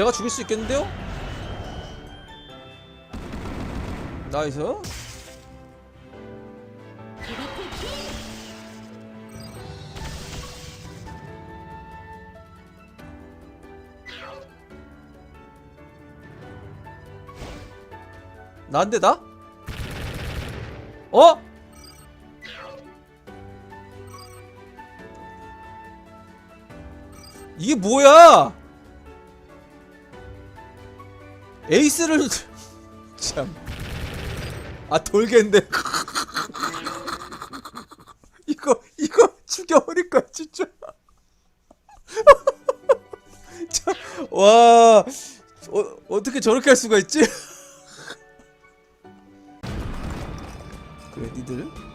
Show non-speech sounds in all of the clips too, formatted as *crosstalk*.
제가 죽일 수 있겠는데요? 나이스 난데 나? 어? 이게 뭐야? 에이스를 *laughs* 참. 아 돌겠네. *laughs* 이거 이거 죽여버릴 거야 진짜. *laughs* 참, 와 어, 어떻게 저렇게 할 수가 있지? 그래 니들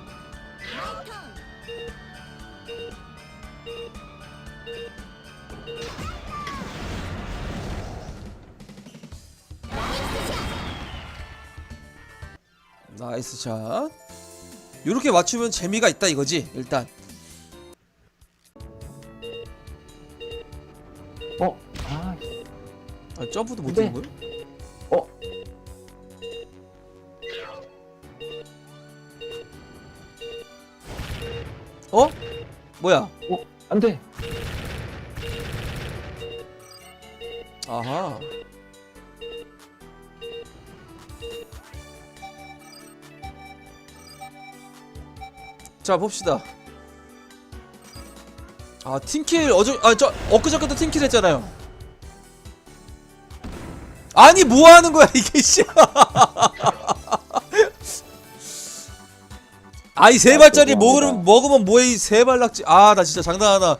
나이스 샷 요렇게 맞추면 재미가 있다 이거지 일단 어? 아, 아, 점프도 못 근데- 뛰는 거야? 어? 어? 뭐야? 어? 안 돼. 아하. 자 봅시다. 아 팀킬 어저 아저 엊그저께도 팀킬 했잖아요. 아니 뭐 하는 거야 이게 씨. *laughs* 아이 세 발짜리 먹으면 먹으면 뭐해 이세 발 낙지. 아 나 진짜 장난하나.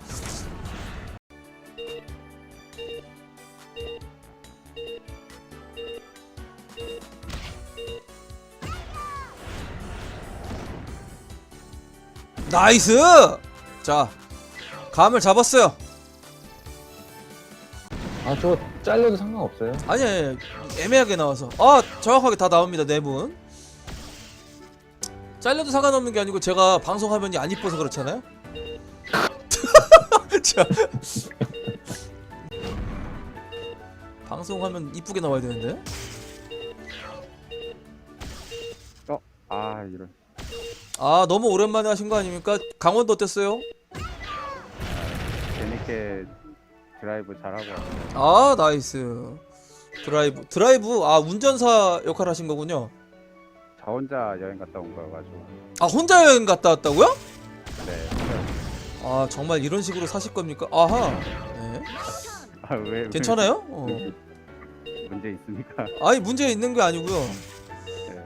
나이스! 자, 감을 잡았어요. 아, 저거 잘려도 상관없어요. 아니, 아니, 애매하게 나와서. 아, 정확하게 다 나옵니다, 네 분. 잘려도 상관없는 게 아니고 제가 방송 화면이 안 이뻐서 그렇잖아요? *laughs* 자. 방송 화면 이쁘게 나와야 되는데? 아 이런 아, 너무 오랜만에 하신 거 아닙니까? 강원도 어땠어요? 재밌게 드라이브 잘하고 왔어요. 아, 나이스. 드라이브. 드라이브, 아, 운전사 역할 하신 거군요. 저 혼자 여행 갔다 온 거여가지고 아, 혼자 여행 갔다 왔다고요? 네. 아 정말 이런 식으로 사실 겁니까? 아하 네. 아왜 괜찮아요? 어. 문제 있습니까? 아니 문제 있는 게 아니고요 네.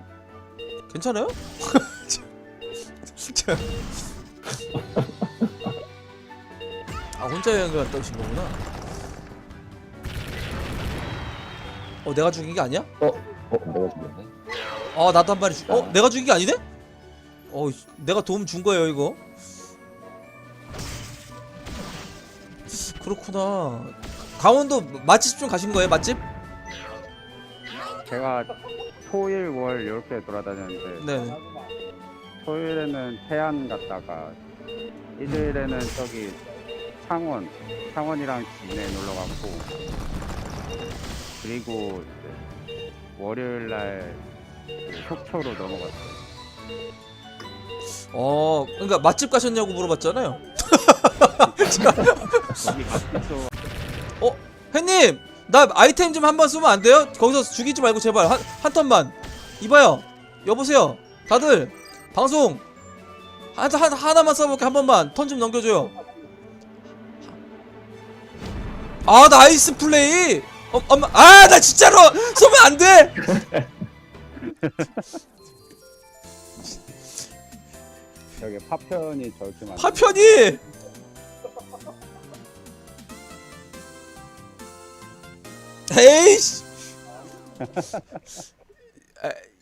괜찮아요? 진짜 아 혼자 여행을 갔다 오신 거구나 어 내가 죽인 게 아니야? 어? 내가 죽였네. 아 나도 한 마리 죽... 어 내가 죽인 게 아니네? 어 내가 도움 준 거예요 이거 그렇구나 강원도 맛집 좀 가신 거예요 맛집? 제가 토일 월 이렇게 돌아다녔는데 네 토요일에는 태안 갔다가 일요일에는 저기 창원 창원이랑 진해 놀러 갔고 그리고 이제 월요일 날그 속초로 넘어갔어요. 어, 그러니까 맛집 가셨냐고 물어봤잖아요. 거기 *laughs* 갔죠. 어, 햇님, 나 아이템 좀 한번 쓰면 안 돼요? 거기서 죽이지 말고 제발 한, 한 턴만. 이봐요, 여보세요, 다들 방송 한, 한 하나만 써볼게 한 번만 턴 좀 넘겨줘요. 아, 나이스 플레이. 어, 엄마, 아, 나 진짜로 쏘면 안 돼. *laughs* 여기 파편이 저렇게 많아. 파편이. *laughs* 에이씨. 에, *laughs*